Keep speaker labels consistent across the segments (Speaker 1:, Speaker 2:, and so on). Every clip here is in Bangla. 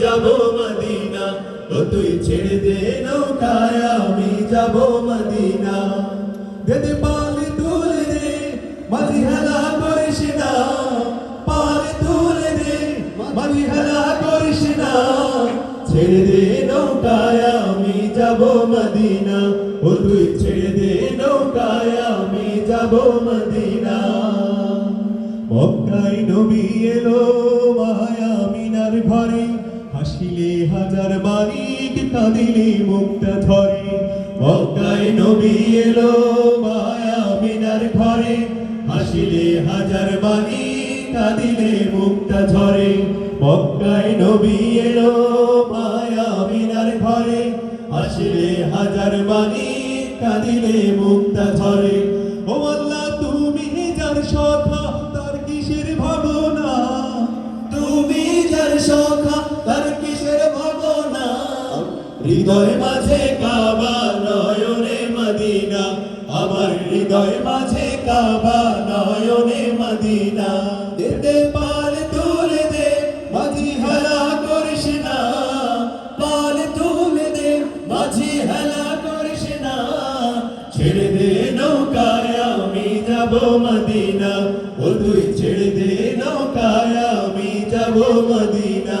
Speaker 1: যাব মদিনা, ও তুই ছেড়ে দে নৌকায়, আমি যাব মদিনা। দেদে পালে তুলে দে মাঝি করিস না। পালে তুলে দে মাঝি করিস না। ছেড়ে দে নৌকায়, আমি যাব মদিনা। ও তুই ছেড়ে দে নৌকায়, আমি যাব মদিনা। মক্কায় নবী এলো কাঁদিলে মুক্তা ধরে। মক্কায় নবী এলো মায়া মিনার ঘরে। হাসিলে হাজার বাণিক কাঁদিলে মুক্তা ঝরে। মক্কায় নবী এলো মায়া মিনার ঘরে। হাসিলে হাজার বাণিক কাঁদিলে মুক্তা ঝরে। ও আল্লাহ, তুমি যার সখা, তার কিসের ভাবনা? তুমি যার সখা, তার কিসের হৃদয় মাঝে কাবা, নয়নে মদিনা। আমার হৃদয় মাঝে কাবা, নয়নে মদিনা। দিতে পাল তুলে দে, মাঝি হেলা করিস না। পাল তুলে দে, মাঝি হেলা করিস না। ছেড়ে দে নৌকায়, আমি যাব মদিনা। ও তুই ছেড়ে দে নৌকায়, আমি যাব মদিনা।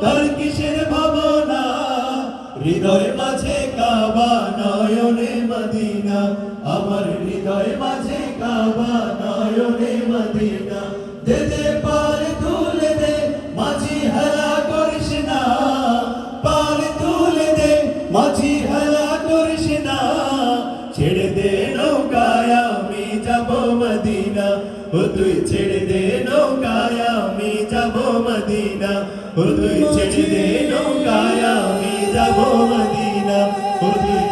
Speaker 1: তার কিসের ভাবনা? হৃদয় মাঝে কাবা নয়নে মদিনা। আমার হৃদয় মাঝে কাবা নয়নে মদিনা। দে দে পার তুলে দে, মাঝি হেলা করিস না। পার তুলে দে, মাঝি হেলা করিস না। ছেড়ে দে নৌকায়, আমি যাব মদিনা। ও, তুই ছেড়ে দে আমি যাব মদিনা। তুই ছেড়ে দে নৌকায় আমি যাব মদিনা। তুই